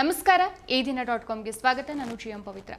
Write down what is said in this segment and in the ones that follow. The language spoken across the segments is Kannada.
ನಮಸ್ಕಾರ, ಈ ದಿನ ಡಾಟ್ ಕಾಮ್ಗೆ ಸ್ವಾಗತ. ನಾನು ಜಿ ಎಂ ಪವಿತ್ರ.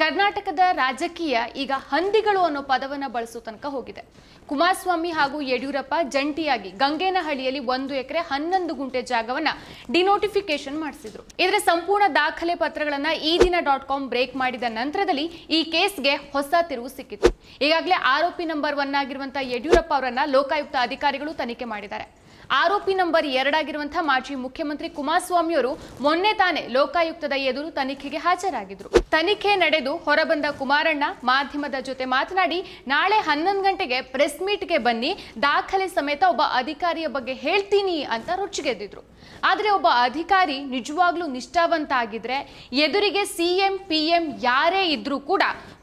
ಕರ್ನಾಟಕದ ರಾಜಕೀಯ ಈಗ ಹಂದಿಗಳು ಅನ್ನೋ ಪದವನ್ನು ಬಳಸೋ ತನಕ ಹೋಗಿದೆ. ಕುಮಾರಸ್ವಾಮಿ ಹಾಗೂ ಯಡಿಯೂರಪ್ಪ ಜಂಟಿಯಾಗಿ ಗಂಗೇನಹಳ್ಳಿಯಲ್ಲಿ ಒಂದು ಎಕರೆ ಹನ್ನೊಂದು ಗುಂಟೆ ಜಾಗವನ್ನ ಡಿನೋಟಿಫಿಕೇಶನ್ ಮಾಡಿಸಿದ್ರು. ಇದರ ಸಂಪೂರ್ಣ ದಾಖಲೆ ಪತ್ರಗಳನ್ನ ಈ ದಿನ ಡಾಟ್ ಕಾಮ್ ಬ್ರೇಕ್ ಮಾಡಿದ ನಂತರದಲ್ಲಿ ಈ ಕೇಸ್ಗೆ ಹೊಸ ತಿರುವು ಸಿಕ್ಕಿತು ಈಗಾಗಲೇ ಆರೋಪಿ ನಂಬರ್ ಒನ್ ಆಗಿರುವಂತಹ ಯಡಿಯೂರಪ್ಪ ಅವರನ್ನ ಲೋಕಾಯುಕ್ತ ಅಧಿಕಾರಿಗಳು ತನಿಖೆ ಮಾಡಿದ್ದಾರೆ. ಆರೋಪಿ ನಂಬರ್ ಎರಡಾಗಿರುವಂತಹ ಮಾಜಿ ಮುಖ್ಯಮಂತ್ರಿ ಕುಮಾರಸ್ವಾಮಿ ಅವರು ಮೊನ್ನೆ ತಾನೇ ಲೋಕಾಯುಕ್ತದ ಎದುರು ತನಿಖೆಗೆ ಹಾಜರಾಗಿದ್ರು. ತನಿಖೆ ನಡೆದು ಹೊರಬಂದ ಕುಮಾರಣ್ಣ ಮಾಧ್ಯಮದ ಜೊತೆ ಮಾತನಾಡಿ, ನಾಳೆ ಹನ್ನೊಂದು ಗಂಟೆಗೆ ಪ್ರೆಸ್ ಮೀಟ್ಗೆ ಬನ್ನಿ, ದಾಖಲೆ ಸಮೇತ ಒಬ್ಬ ಅಧಿಕಾರಿಯ ಬಗ್ಗೆ ಹೇಳ್ತೀನಿ ಅಂತ ರೊಚ್ಚಿಗೆದ್ದಿದ್ರು. ಆದರೆ ಒಬ್ಬ ಅಧಿಕಾರಿ ನಿಜವಾಗ್ಲೂ ನಿಷ್ಠಾವಂತ ಆಗಿದ್ರೆ ಎದುರಿಗೆ ಸಿಎಂ, ಪಿಎಂ ಯಾರೇ ಇದ್ರೂ ಕೂಡ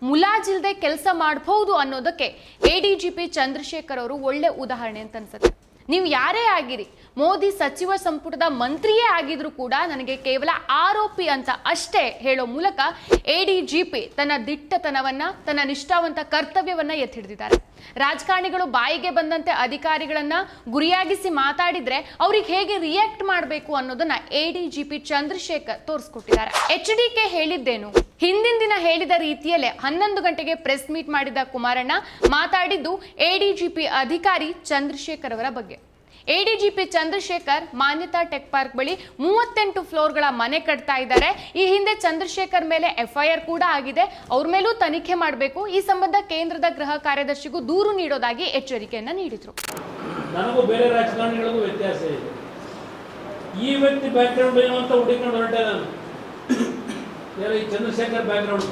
ಮುಲಾಜಿಲ್ದೆ ಕೆಲಸ ಮಾಡಬಹುದು ಅನ್ನೋದಕ್ಕೆ ಎಡಿಜಿಪಿ ಚಂದ್ರಶೇಖರ್ ಅವರು ಒಳ್ಳೆ ಉದಾಹರಣೆ ಅಂತ ಅನ್ಸುತ್ತೆ. ನೀವು ಯಾರೇ ಆಗಿರಿ ಮೋದಿ ಸಚಿವ ಸಂಪುಟದ ಮಂತ್ರಿಯೇ ಆಗಿದ್ರು ಕೂಡ ನನಗೆ ಕೇವಲ ಆರೋಪಿ ಅಂತ ಅಷ್ಟೇ ಹೇಳೋ ಮೂಲಕ ಎಡಿಜಿಪಿ ತನ್ನ ದಿಟ್ಟತನವನ್ನ, ತನ್ನ ನಿಷ್ಠಾವಂತ ಕರ್ತವ್ಯವನ್ನ ಎತ್ತಿ ಹಿಡಿದಿದ್ದಾರೆ ರಾಜಕಾರಣಿಗಳು ಬಾಯಿಗೆ ಬಂದಂತೆ ಅಧಿಕಾರಿಗಳನ್ನ ಗುರಿಯಾಗಿಸಿ ಮಾತಾಡಿದ್ರೆ ಅವ್ರಿಗೆ ಹೇಗೆ ರಿಯಾಕ್ಟ್ ಮಾಡಬೇಕು ಅನ್ನೋದನ್ನ ಎಡಿಜಿಪಿ ಚಂದ್ರಶೇಖರ್ ತೋರಿಸ್ಕೊಟ್ಟಿದ್ದಾರೆ. ಎಚ್ ಡಿ ಕೆ ಹೇಳಿದ್ದೇನು? ಹಿಂದಿನ ದಿನ ಹೇಳಿದ ರೀತಿಯಲ್ಲೇ ಹನ್ನೊಂದು ಗಂಟೆಗೆ ಪ್ರೆಸ್ ಮೀಟ್ ಮಾಡಿದ ಕುಮಾರಣ್ಣ ಮಾತಾಡಿದ್ದು ಎಡಿಜಿಪಿ ಅಧಿಕಾರಿ ಚಂದ್ರಶೇಖರ್ ಅವರ ಬಗ್ಗೆ. ADGP Chandrashekar Manyata tech park ಬಳಿ ಮೂವತ್ತೆಂಟು ಫ್ಲೋರ್ಗಳ ಮನೆ ಕಟ್ತಾ ಇದ್ದಾರೆ. ಈ ಹಿಂದೆ ಚಂದ್ರಶೇಖರ್ ಮೇಲೆ ಎಫ್ಐಆರ್ ಕೂಡ ಆಗಿದೆ. ಅವ್ರ ಮೇಲೂ ತನಿಖೆ ಮಾಡಬೇಕು. ಈ ಸಂಬಂಧ ಕೇಂದ್ರದ ಗೃಹ ಕಾರ್ಯದರ್ಶಿಗೂ ದೂರು ನೀಡೋದಾಗಿ ಎಚ್ಚರಿಕೆಯನ್ನು ನೀಡಿದ್ರು. ನನಗೂ ಬೇರೆ ರಾಜಕಾರಣಿಗಳಿಗೂ ವ್ಯತ್ಯಾಸ ಇದೆ. ಈ ವ್ಯಕ್ತಿ ಬ್ಯಾಕ್ಗ್ರೌಂಡ್ ಏನು ಅಂತ ಹುಡುಕೊಂಡು ಹೊರಟೆ ನಾನು. ಈ ಚಂದ್ರಶೇಖರ್ ಬ್ಯಾಕ್ಗ್ರೌಂಡ್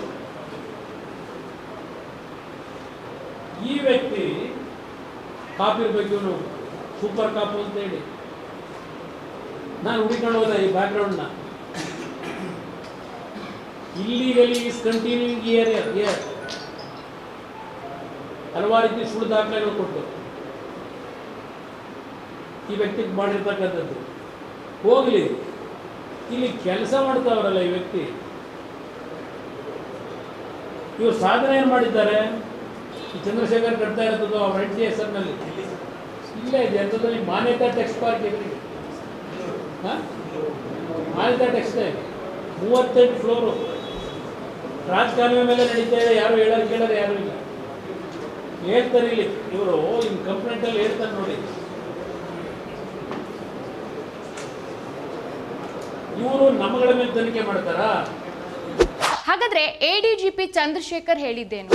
ಈ ವ್ಯಕ್ತಿ ಕಾಪಿರ್ಬೇಕು ನೋಡಿ ಸೂಪರ್ ಕಾಪು ಅಂತ ಹೇಳಿ ನಾನು ಹುಡುಕೊಂಡು ಹೋದ ಈ ಬ್ಯಾಕ್ಗ್ರೌಂಡ್ನ ಇಲ್ಲಿಗಲಿ ಇಸ್ ಕಂಟಿನ್ಯೂಯಿಂಗ್ ಇಯರ್ ಇಯರ್ ಹಲವಾರು ರೀತಿ ಸುಳ್ಳು ದಾಖಲೆಗಳು ಕೊಟ್ಟು ಈ ವ್ಯಕ್ತಿ ಮಾಡಿರ್ತಕ್ಕಂಥದ್ದು. ಹೋಗಲಿ. ಇಲ್ಲಿ ಕೆಲಸ ಮಾಡ್ತಾವ್ರಲ್ಲ ಈ ವ್ಯಕ್ತಿ. ಇವರು ಸಾಧನೆ ಏನು ಮಾಡಿದ್ದಾರೆ? ಚಂದ್ರಶೇಖರ್ ಕಟ್ತಾ ಇರೋದು ಅವ್ರ ಹೆಂಡತಿ ಹೆಸರಿನಲ್ಲಿ. ಇಲ್ಲೇ ಇದೆ ಅದರಲ್ಲಿ ಮಾನ್ಯತಾ ಇರಲಿ ಹಾಂ? ಮಾನ್ಯತಾ ಟೆಕ್ಸ್ಟೈಲ್ ಮೂವತ್ತೆಂಟು ಫ್ಲೋರು ರಾಜಕಾಲುವೆ ಮೇಲೆ ನಡೀತಾ ಇದೆ, ಯಾರು ಹೇಳೋದು ಕೇಳೋದು ಯಾರು ಇಲ್ಲ. ಹೇಳ್ತಾರೆ ಇಲ್ಲಿ, ಇವರು ಇನ್ ಕಂಪ್ಲೇಂಟಲ್ಲಿ ಹೇಳ್ತಾರೆ ನೋಡಿ. ಇವರು ನಮ್ಮಗಳ ಮೇಲೆ ತನಿಖೆ ಮಾಡ್ತಾರಾ? ಹಾಗಾದ್ರೆ ಎಡಿಜಿಪಿ ಚಂದ್ರಶೇಖರ್ ಹೇಳಿದ್ದೇನು?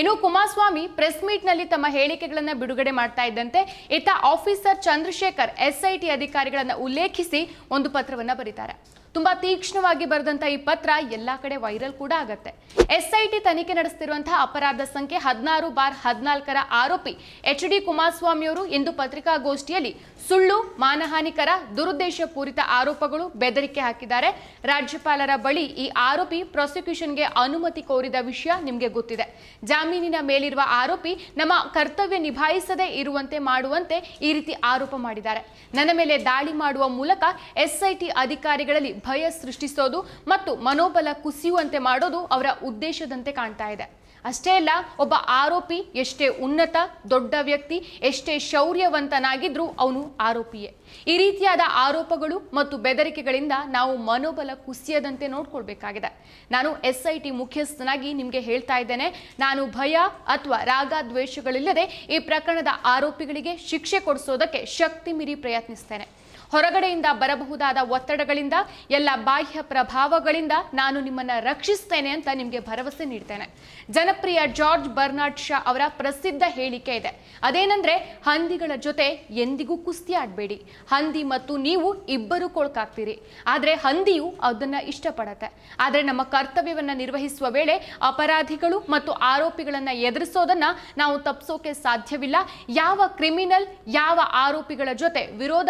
ಇನ್ನು ಕುಮಾರಸ್ವಾಮಿ ಪ್ರೆಸ್ ಮೀಟ್ನಲ್ಲಿ ತಮ್ಮ ಹೇಳಿಕೆಗಳನ್ನು ಬಿಡುಗಡೆ ಮಾಡ್ತಾ ಇದ್ದಂತೆ ಇತ್ತ ಆಫೀಸರ್ ಚಂದ್ರಶೇಖರ್ ಎಸ್ಐಟಿ ಅಧಿಕಾರಿಗಳನ್ನು ಉಲ್ಲೇಖಿಸಿ ಒಂದು ಪತ್ರವನ್ನು ಬರೀತಾರೆ. ತುಂಬಾ ತೀಕ್ಷ್ಣವಾಗಿ ಬರೆದಂತ ಈ ಪತ್ರ ಎಲ್ಲಾ ಕಡೆ ವೈರಲ್ ಕೂಡ ಆಗತ್ತೆ. ಎಸ್ಐಟಿ ತನಿಖೆ ನಡೆಸ್ತಿರುವಂತಹ ಅಪರಾಧ ಸಂಖ್ಯೆ ಹದಿನಾರು ಬಾರ್ ಹದಿನಾಲ್ಕರ ಆರೋಪಿ ಎಚ್ ಡಿ ಕುಮಾರಸ್ವಾಮಿಯವರು ಇಂದು ಪತ್ರಿಕಾಗೋಷ್ಠಿಯಲ್ಲಿ ಸುಳ್ಳು, ಮಾನಹಾನಿಕರ, ದುರುದ್ದೇಶಪೂರಿತ ಆರೋಪಗಳು ಬೆದರಿಕೆ ಹಾಕಿದ್ದಾರೆ. ರಾಜ್ಯಪಾಲರ ಬಳಿ ಈ ಆರೋಪಿ ಪ್ರಾಸಿಕ್ಯೂಷನ್ಗೆ ಅನುಮತಿ ಕೋರಿದ ವಿಷಯ ನಿಮಗೆ ಗೊತ್ತಿದೆ. ಜಾಮೀನಿನ ಮೇಲಿರುವ ಆರೋಪಿ ನಮ್ಮ ಕರ್ತವ್ಯ ನಿಭಾಯಿಸದೇ ಇರುವಂತೆ ಮಾಡುವಂತೆ ಈ ರೀತಿ ಆರೋಪ ಮಾಡಿದ್ದಾರೆ. ನನ್ನ ಮೇಲೆ ದಾಳಿ ಮಾಡುವ ಮೂಲಕ ಎಸ್ಐಟಿ ಅಧಿಕಾರಿಗಳಲ್ಲಿ ಭಯ ಸೃಷ್ಟಿಸೋದು ಮತ್ತು ಮನೋಬಲ ಕುಸಿಯುವಂತೆ ಮಾಡೋದು ಅವರ ಉದ್ದೇಶದಂತೆ ಕಾಣ್ತಾ ಇದೆ. ಅಷ್ಟೇ ಅಲ್ಲ, ಒಬ್ಬ ಆರೋಪಿ ಎಷ್ಟೇ ಉನ್ನತ, ದೊಡ್ಡ ವ್ಯಕ್ತಿ, ಎಷ್ಟೇ ಶೌರ್ಯವಂತನಾಗಿದ್ರೂ ಅವನು ಆರೋಪಿಯೇ. ಈ ರೀತಿಯಾದ ಆರೋಪಗಳು ಮತ್ತು ಬೆದರಿಕೆಗಳಿಂದ ನಾವು ಮನೋಬಲ ಕುಸಿಯದಂತೆ ನೋಡ್ಕೊಳ್ಬೇಕಾಗಿದೆ. ನಾನು ಎಸ್ ಐ ಟಿ ಮುಖ್ಯಸ್ಥನಾಗಿ ನಿಮಗೆ ಹೇಳ್ತಾ ಇದ್ದೇನೆ, ನಾನು ಭಯ ಅಥವಾ ರಾಗ ದ್ವೇಷಗಳಿಲ್ಲದೆ ಈ ಪ್ರಕರಣದ ಆರೋಪಿಗಳಿಗೆ ಶಿಕ್ಷೆ ಕೊಡಿಸೋದಕ್ಕೆ ಶಕ್ತಿ ಮೀರಿ ಪ್ರಯತ್ನಿಸ್ತೇನೆ. ಹೊರಗಡೆಯಿಂದ ಬರಬಹುದಾದ ಒತ್ತಡಗಳಿಂದ, ಎಲ್ಲ ಬಾಹ್ಯ ಪ್ರಭಾವಗಳಿಂದ ನಾನು ನಿಮ್ಮನ್ನ ರಕ್ಷಿಸ್ತೇನೆ ಅಂತ ನಿಮಗೆ ಭರವಸೆ ನೀಡ್ತೇನೆ. ಜನಪ್ರಿಯ ಜಾರ್ಜ್ ಬರ್ನಾಡ್ ಶಾ ಅವರ ಪ್ರಸಿದ್ಧ ಹೇಳಿಕೆ ಇದೆ. ಅದೇನಂದ್ರೆ, ಹಂದಿಗಳ ಜೊತೆ ಎಂದಿಗೂ ಕುಸ್ತಿ ಆಡಬೇಡಿ. ಹಂದಿ ಮತ್ತು ನೀವು ಇಬ್ಬರು ಕೊಳ್ಕಾಗ್ತೀರಿ. ಆದರೆ ಹಂದಿಯು ಅದನ್ನ ಇಷ್ಟಪಡತ್ತೆ. ಆದರೆ ನಮ್ಮ ಕರ್ತವ್ಯವನ್ನ ನಿರ್ವಹಿಸುವ ವೇಳೆ ಅಪರಾಧಿಗಳು ಮತ್ತು ಆರೋಪಿಗಳನ್ನ ಎದುರಿಸೋದನ್ನ ನಾವು ತಪ್ಪಿಸೋಕೆ ಸಾಧ್ಯವಿಲ್ಲ. ಯಾವ ಕ್ರಿಮಿನಲ್, ಯಾವ ಆರೋಪಿಗಳ ಜೊತೆ ವಿರೋಧ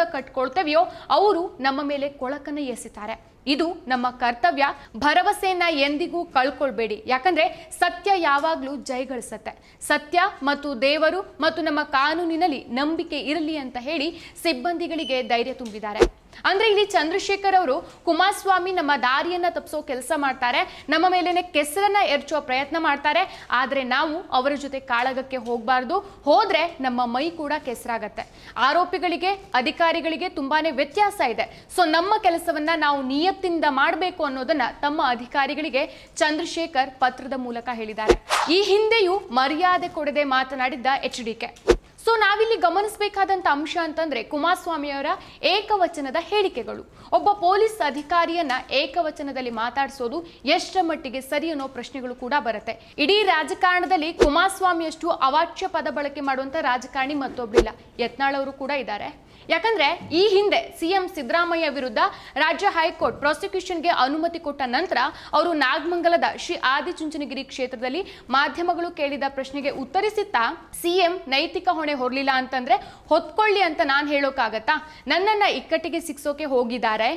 ಕಟ್ಕೊಳ್ತೇವೆಯೋ ಅವರು ನಮ್ಮ ಮೇಲೆ ಕೊಳಕನ್ನು ಎಸಿತಾರೆ. ಇದು ನಮ್ಮ ಕರ್ತವ್ಯ. ಭರವಸೆಯನ್ನ ಎಂದಿಗೂ ಕಳ್ಕೊಳ್ಬೇಡಿ. ಯಾಕಂದ್ರೆ ಸತ್ಯ ಯಾವಾಗ್ಲೂ ಜಯಗಳಿಸತ್ತೆ. ಸತ್ಯ ಮತ್ತು ದೇವರು ಮತ್ತು ನಮ್ಮ ಕಾನೂನಿನಲ್ಲಿ ನಂಬಿಕೆ ಇರಲಿ ಅಂತ ಹೇಳಿ ಸಿಬ್ಬಂದಿಗಳಿಗೆ ಧೈರ್ಯ ತುಂಬಿದ್ದಾರೆ. ಅಂದ್ರೆ ಇಲ್ಲಿ ಚಂದ್ರಶೇಖರ್ ಅವರು ಕುಮಾರಸ್ವಾಮಿ ನಮ್ಮ ದಾರಿಯನ್ನ ತಪ್ಪಿಸೋ ಕೆಲಸ ಮಾಡ್ತಾರೆ. ನಮ್ಮ ಮೇಲೇನೆ ಕೆಸರನ್ನ ಎರಚುವ ಪ್ರಯತ್ನ ಮಾಡ್ತಾರೆ. ಆದ್ರೆ ನಾವು ಅವರ ಜೊತೆ ಕಾಳಗಕ್ಕೆ ಹೋಗಬಾರ್ದು. ಹೋದ್ರೆ ನಮ್ಮ ಮೈ ಕೂಡ ಕೆಸರಾಗತ್ತೆ. ಆರೋಪಿಗಳಿಗೆ, ಅಧಿಕಾರಿಗಳಿಗೆ ತುಂಬಾನೇ ವ್ಯತ್ಯಾಸ ಇದೆ. ಸೊ ನಮ್ಮ ಕೆಲಸವನ್ನ ನಾವು ನಿಯತ್ತಿಂದ ಮಾಡಬೇಕು ಅನ್ನೋದನ್ನ ತಮ್ಮ ಅಧಿಕಾರಿಗಳಿಗೆ ಚಂದ್ರಶೇಖರ್ ಪತ್ರದ ಮೂಲಕ ಹೇಳಿದ್ದಾರೆ. ಈ ಹಿಂದೆಯೂ ಮರ್ಯಾದೆ ಕೊಡದೆ ಮಾತನಾಡಿದ್ದ ಎಚ್ ಡಿ ಕೆ. ಸೊ ನಾವಿಲ್ಲಿ ಗಮನಿಸಬೇಕಾದಂತ ಅಂಶ ಅಂತಂದ್ರೆ ಕುಮಾರಸ್ವಾಮಿಯವರ ಏಕವಚನದ ಹೇಳಿಕೆಗಳು. ಒಬ್ಬ ಪೊಲೀಸ್ ಅಧಿಕಾರಿಯನ್ನ ಏಕವಚನದಲ್ಲಿ ಮಾತಾಡಿಸೋದು ಎಷ್ಟರ ಮಟ್ಟಿಗೆ ಸರಿ ಅನ್ನೋ ಪ್ರಶ್ನೆಗಳು ಕೂಡ ಬರುತ್ತೆ. ಇಡೀ ರಾಜಕಾರಣದಲ್ಲಿ ಕುಮಾರಸ್ವಾಮಿಯಷ್ಟು ಅವಾಚ್ಯ ಪದ ಬಳಕೆ ಮಾಡುವಂತ ರಾಜಕಾರಣಿ ಮತ್ತೊಬ್ಬರಿಲ್ಲ ಯತ್ನಾಳ್ ಅವರು ಕೂಡ ಇದ್ದಾರೆ. ಯಾಕಂದ್ರೆ ಈ ಹಿಂದೆ ಸಿಎಂ ಸಿದ್ದರಾಮಯ್ಯ ವಿರುದ್ಧ ರಾಜ್ಯ ಹೈಕೋರ್ಟ್ ಪ್ರಾಸಿಕ್ಯೂಷನ್ಗೆ ಅನುಮತಿ ಕೊಟ್ಟ ನಂತರ ಅವರು ನಾಗಮಂಗಲದ ಶ್ರೀ ಆದಿಚುಂಚನಗಿರಿ ಕ್ಷೇತ್ರದಲ್ಲಿ ಮಾಧ್ಯಮಗಳು ಕೇಳಿದ ಪ್ರಶ್ನೆಗೆ ಉತ್ತರಿಸುತ್ತಾ, ಸಿಎಂ ನೈತಿಕ ಹೊಣೆ ಹೊರಲಿಲ್ಲ ಅಂತಂದ್ರೆ ಹೊತ್ಕೊಳ್ಳಿ ಅಂತ ನಾನು ಹೇಳೋಕ್ಕಾಗತ್ತಾ ನನ್ನನ್ನ ಇಕ್ಕಟ್ಟಿಗೆ ಸಿಕ್ಸೋಕೆ ಹೋಗಿದ್ದಾರೆ.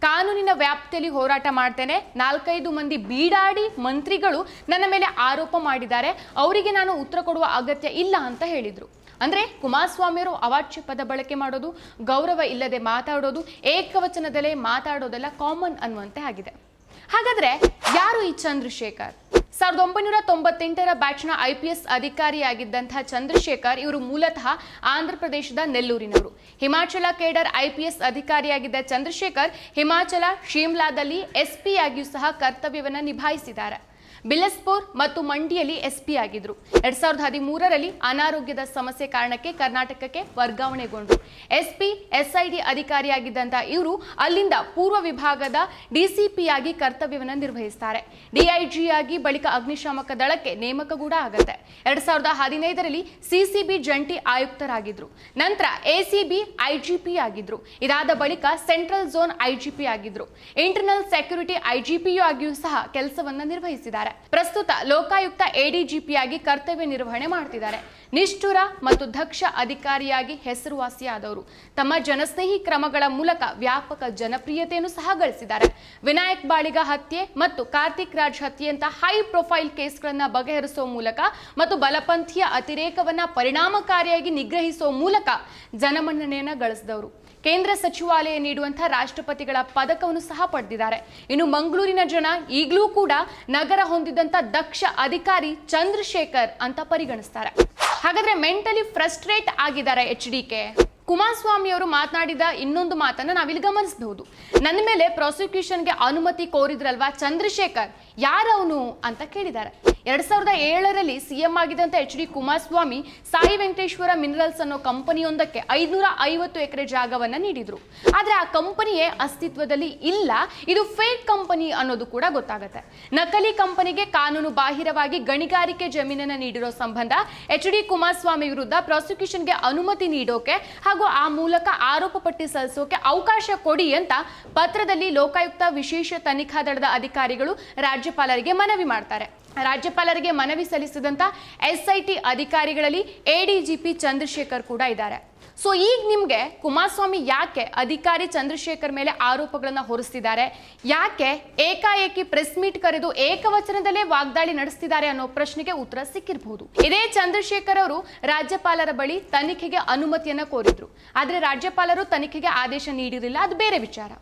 ಕಾನೂನಿನ ವ್ಯಾಪ್ತಿಯಲ್ಲಿ ಹೋರಾಟ ಮಾಡ್ತೇನೆ. ನಾಲ್ಕೈದು ಮಂದಿ ಬೀಡಾಡಿ ಮಂತ್ರಿಗಳು ನನ್ನ ಮೇಲೆ ಆರೋಪ ಮಾಡಿದ್ದಾರೆ. ಅವರಿಗೆ ನಾನು ಉತ್ತರ ಕೊಡುವ ಅಗತ್ಯ ಇಲ್ಲ, ಅಂತ ಹೇಳಿದ್ರು. ಅಂದ್ರೆ ಕುಮಾರಸ್ವಾಮಿಯವರು ಅವಾಚ್ಯ ಪದ ಬಳಕೆ ಮಾಡೋದು, ಗೌರವ ಇಲ್ಲದೆ ಮಾತಾಡೋದು, ಏಕವಚನದಲ್ಲೇ ಮಾತಾಡೋದೆಲ್ಲ ಕಾಮನ್ ಅನ್ನುವಂತೆ ಆಗಿದೆ. ಹಾಗಾದ್ರೆ ಯಾರು ಈ ಚಂದ್ರಶೇಖರ್? ಸಾವಿರದ ಒಂಬೈನೂರ ತೊಂಬತ್ತೆಂಟರ ಬ್ಯಾಚ್ನ ಐ ಪಿ ಎಸ್ ಅಧಿಕಾರಿಯಾಗಿದ್ದಂತಹ ಚಂದ್ರಶೇಖರ್ ಇವರು ಮೂಲತಃ ಆಂಧ್ರ ಪ್ರದೇಶದ ನೆಲ್ಲೂರಿನವರು. Himachal cadre I P S ಅಧಿಕಾರಿಯಾಗಿದ್ದ Chandrashekhar Himachal, ಶಿಮ್ಲಾದಲ್ಲಿ ಎಸ್ ಪಿ ಆಗಿಯೂ ಸಹ ಕರ್ತವ್ಯವನ್ನು ನಿಭಾಯಿಸಿದ್ದಾರೆ. ಬಿಲಸ್ಪುರ್ ಮತ್ತು ಮಂಡಿಯಲ್ಲಿ ಎಸ್ಪಿ ಆಗಿದ್ರು. ಎರಡ್ ಸಾವಿರದ ಹದಿಮೂರರಲ್ಲಿ ಅನಾರೋಗ್ಯದ ಸಮಸ್ಯೆ ಕಾರಣಕ್ಕೆ ಕರ್ನಾಟಕಕ್ಕೆ ವರ್ಗಾವಣೆಗೊಂಡ್ರು. ಎಸ್ಪಿ, ಎಸ್ಐಡಿ ಅಧಿಕಾರಿಯಾಗಿದ್ದಂತ ಇವರು ಅಲ್ಲಿಂದ ಪೂರ್ವ ವಿಭಾಗದ ಡಿಸಿಪಿಯಾಗಿ ಕರ್ತವ್ಯವನ್ನು ನಿರ್ವಹಿಸ್ತಾರೆ. ಡಿಐಜಿ ಆಗಿ ಬಳಿಕ ಅಗ್ನಿಶಾಮಕ ದಳಕ್ಕೆ ನೇಮಕ ಕೂಡ ಆಗುತ್ತೆ. ಎರಡ್ ಸಾವಿರದ ಹದಿನೈದರಲ್ಲಿ ಸಿಸಿಬಿ ಜಂಟಿ ಆಯುಕ್ತರಾಗಿದ್ರು. ನಂತರ ಎಸಿಬಿ ಐಜಿಪಿ ಆಗಿದ್ರು. ಇದಾದ ಬಳಿಕ ಸೆಂಟ್ರಲ್ ಝೋನ್ ಐಜಿಪಿ ಆಗಿದ್ರು. ಇಂಟರ್ನಲ್ ಸೆಕ್ಯೂರಿಟಿ ಐಜಿಪಿಯು ಆಗಿಯೂ ಸಹ ಕೆಲಸವನ್ನು ನಿರ್ವಹಿಸಿದ್ದಾರೆ. ಪ್ರಸ್ತುತ ಲೋಕಾಯುಕ್ತ ಎಡಿಜಿಪಿಯಾಗಿ ಕರ್ತವ್ಯ ನಿರ್ವಹಣೆ ಮಾಡ್ತಿದ್ದಾರೆ. ನಿಷ್ಠುರ ಮತ್ತು ದಕ್ಷ ಅಧಿಕಾರಿಯಾಗಿ ಹೆಸರುವಾಸಿಯಾದವರು. ತಮ್ಮ ಜನಸ್ನೇಹಿ ಕ್ರಮಗಳ ಮೂಲಕ ವ್ಯಾಪಕ ಜನಪ್ರಿಯತೆಯನ್ನು ಸಹ ಗಳಿಸಿದ್ದಾರೆ. ವಿನಾಯಕ್ ಬಾಳಿಗ ಹತ್ಯೆ ಮತ್ತು ಕಾರ್ತಿಕ್ ರಾಜ್ ಹತ್ಯೆಯಂತಹ ಹೈ ಪ್ರೊಫೈಲ್ ಕೇಸ್ಗಳನ್ನ ಬಗೆಹರಿಸುವ ಮೂಲಕ ಮತ್ತು ಬಲಪಂಥೀಯ ಅತಿರೇಕವನ್ನ ಪರಿಣಾಮಕಾರಿಯಾಗಿ ನಿಗ್ರಹಿಸುವ ಮೂಲಕ ಜನಮನ್ನಣೆಯನ್ನು ಗಳಿಸಿದವರು. ಕೇಂದ್ರ ಸಚಿವಾಲಯ ನೀಡುವಂತಹ ರಾಷ್ಟ್ರಪತಿಗಳ ಪದಕವನ್ನು ಸಹ ಪಡೆದಿದ್ದಾರೆ. ಇನ್ನು ಮಂಗಳೂರಿನ ಜನ ಈಗಲೂ ಕೂಡ ನಗರ ಹೊಂದಿದಂತ ದಕ್ಷ ಅಧಿಕಾರಿ ಚಂದ್ರಶೇಖರ್ ಅಂತ ಪರಿಗಣಿಸ್ತಾರೆ. ಹಾಗಾದ್ರೆ ಮೆಂಟಲಿ ಫ್ರಸ್ಟ್ರೇಟ್ ಆಗಿದ್ದಾರೆ ಎಚ್ ಡಿ ಕೆ. ಕುಮಾರಸ್ವಾಮಿ ಅವರು ಮಾತನಾಡಿದ ಇನ್ನೊಂದು ಮಾತನ್ನ ನಾವಿಲ್ಲಿ ಗಮನಿಸಬಹುದು. ನನ್ನ ಮೇಲೆ ಪ್ರಾಸಿಕ್ಯೂಷನ್ಗೆ ಅನುಮತಿ ಕೋರಿದ್ರಲ್ವಾ ಚಂದ್ರಶೇಖರ್? ಯಾರವನು ಅಂತ ಕೇಳಿದ್ದಾರೆ. ಎರಡ್ ಸಾವಿರದ ಏಳರಲ್ಲಿ CM ಆಗಿದ್ದಂತ H D Kumaraswamy Sai Venkateshwara minerals ಅನ್ನೋ ಕಂಪನಿಯೊಂದಕ್ಕೆ ಐದುನೂರ ಐವತ್ತು ಎಕರೆ ಜಾಗವನ್ನ ನೀಡಿದ್ರು. ಆದ್ರೆ ಆ ಕಂಪನಿಯೇ ಅಸ್ತಿತ್ವದಲ್ಲಿ ಇಲ್ಲ. ಇದು ಫೇಕ್ ಕಂಪನಿ ಅನ್ನೋದು ಕೂಡ ಗೊತ್ತಾಗುತ್ತೆ. ನಕಲಿ ಕಂಪನಿಗೆ ಕಾನೂನು ಬಾಹಿರವಾಗಿ ಗಣಿಗಾರಿಕೆ ಜಮೀನನ್ನ ನೀಡಿರೋ ಸಂಬಂಧ ಎಚ್ ಡಿ ಕುಮಾರಸ್ವಾಮಿ ವಿರುದ್ಧ ಪ್ರಾಸಿಕ್ಯೂಷನ್ಗೆ ಅನುಮತಿ ನೀಡೋಕೆ ಹಾಗೂ ಆ ಮೂಲಕ ಆರೋಪ ಪಟ್ಟಿ ಸಲ್ಲಿಸೋಕೆ ಅವಕಾಶ ಕೊಡಿ ಅಂತ ಪತ್ರದಲ್ಲಿ ಲೋಕಾಯುಕ್ತ ವಿಶೇಷ ತನಿಖಾ ದಳದ ಅಧಿಕಾರಿಗಳು ರಾಜ್ಯಪಾಲರಿಗೆ ಮನವಿ ಮಾಡ್ತಾರೆ. ರಾಜ್ಯಪಾಲರಿಗೆ ಮನವಿ ಸಲ್ಲಿಸಿದಂತ ಎಸ್ಐಟಿ ಅಧಿಕಾರಿಗಳಲ್ಲಿ ಎಡಿಜಿಪಿ ಚಂದ್ರಶೇಖರ್ ಕೂಡ ಇದ್ದಾರೆ. ಸೊ ಈಗ ನಿಮಗೆ ಕುಮಾರಸ್ವಾಮಿ ಯಾಕೆ ಅಧಿಕಾರಿ ಚಂದ್ರಶೇಖರ್ ಮೇಲೆ ಆರೋಪಗಳನ್ನು ಹೊರಿಸ್ತಿದ್ದಾರೆ? ಯಾಕೆ ಏಕಾಏಕಿ ಪ್ರೆಸ್ ಮೀಟ್ ಕರೆದು ಏಕವಚನದಲ್ಲೇ ವಾಗ್ದಾಳಿ ನಡೆಸ್ತಿದ್ದಾರೆ ಅನ್ನೋ ಪ್ರಶ್ನೆಗೆ ಉತ್ತರ ಸಿಕ್ಕಿರಬಹುದು. ಇದೇ ಚಂದ್ರಶೇಖರ್ ಅವರು ರಾಜ್ಯಪಾಲರ ಬಳಿ ತನಿಖೆಗೆ ಅನುಮತಿಯನ್ನು ಕೋರಿದ್ರು. ಆದರೆ ರಾಜ್ಯಪಾಲರು ತನಿಖೆಗೆ ಆದೇಶ ನೀಡಿರಲಿಲ್ಲ. ಅದು ಬೇರೆ ವಿಚಾರ.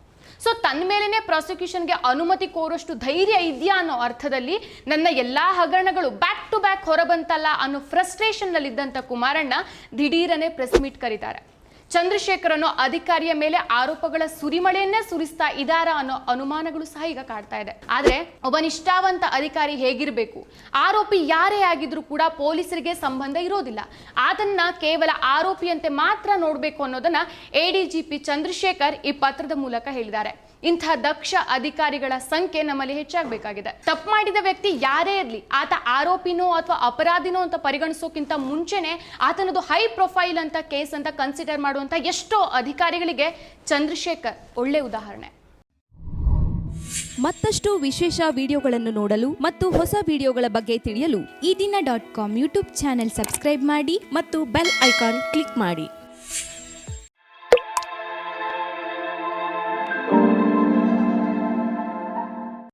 ಸೊ ತನ್ನ ಮೇಲೇ ಪ್ರಾಸಿಕ್ಯೂಷನ್ಗೆ ಅನುಮತಿ ಕೋರೋಷ್ಟು ಧೈರ್ಯ ಇದೆಯಾ ಅನ್ನೋ ಅರ್ಥದಲ್ಲಿ ನನ್ನ ಎಲ್ಲಾ ಹಗರಣಗಳು ಬ್ಯಾಕ್ ಟು ಬ್ಯಾಕ್ ಹೊರಬಂತಲ್ಲ ಅನ್ನೋ ಫ್ರಸ್ಟ್ರೇಷನ್ ನಲ್ಲಿದ್ದಂತ ಕುಮಾರಣ್ಣ ದಿಢೀರನೆ ಪ್ರೆಸ್ ಮೀಟ್ ಕರೀತಾರೆ. ಚಂದ್ರಶೇಖರ್ ಅನ್ನೋ ಅಧಿಕಾರಿಯ ಮೇಲೆ ಆರೋಪಗಳ ಸುರಿಮಳೆಯನ್ನೇ ಸುರಿಸ್ತಾ ಇದಾರ ಅನ್ನೋ ಅನುಮಾನಗಳು ಸಹ ಈಗ ಕಾಡ್ತಾ ಇದೆ. ಆದ್ರೆ ಒಬ್ಬ ನಿಷ್ಠಾವಂತ ಅಧಿಕಾರಿ ಹೇಗಿರಬೇಕು? ಆರೋಪಿ ಯಾರೇ ಆಗಿದ್ರು ಕೂಡ ಪೊಲೀಸರಿಗೆ ಸಂಬಂಧ ಇರೋದಿಲ್ಲ. ಅದನ್ನ ಕೇವಲ ಆರೋಪಿಯಂತೆ ಮಾತ್ರ ನೋಡಬೇಕು ಅನ್ನೋದನ್ನ ಎಡಿಜಿಪಿ ಚಂದ್ರಶೇಖರ್ ಈ ಪತ್ರದ ಮೂಲಕ ಹೇಳಿದ್ದಾರೆ. ಇಂಥ ದಕ್ಷ ಅಧಿಕಾರಿಗಳ ಸಂಖ್ಯೆ ನಮ್ಮಲ್ಲಿ ಹೆಚ್ಚಾಗಬೇಕಾಗಿದೆ. ತಪ್ಪು ಮಾಡಿದ ವ್ಯಕ್ತಿ ಯಾರೇ ಇರಲಿ, ಆತ ಆರೋಪಿನೋ ಅಥವಾ ಅಪರಾಧಿನೋ ಅಂತ ಪರಿಗಣಿಸೋಕ್ಕಿಂತ ಮುಂಚೆನೆ ಆತನದು ಹೈ ಪ್ರೊಫೈಲ್ ಅಂತ ಕೇಸ್ ಅಂತ ಕನ್ಸಿಡರ್ ಮಾಡುವಂತ ಎಷ್ಟೋ ಅಧಿಕಾರಿಗಳಿಗೆ ಚಂದ್ರಶೇಖರ್ ಒಳ್ಳೆ ಉದಾಹರಣೆ. ಮತ್ತಷ್ಟು ವಿಶೇಷ ವಿಡಿಯೋಗಳನ್ನು ನೋಡಲು ಮತ್ತು ಹೊಸ ವಿಡಿಯೋಗಳ ಬಗ್ಗೆ ತಿಳಿಯಲು Eedina dot com YouTube channel subscribe ಮಾಡಿ ಮತ್ತು ಬೆಲ್ ಐಕಾನ್ ಕ್ಲಿಕ್ ಮಾಡಿ.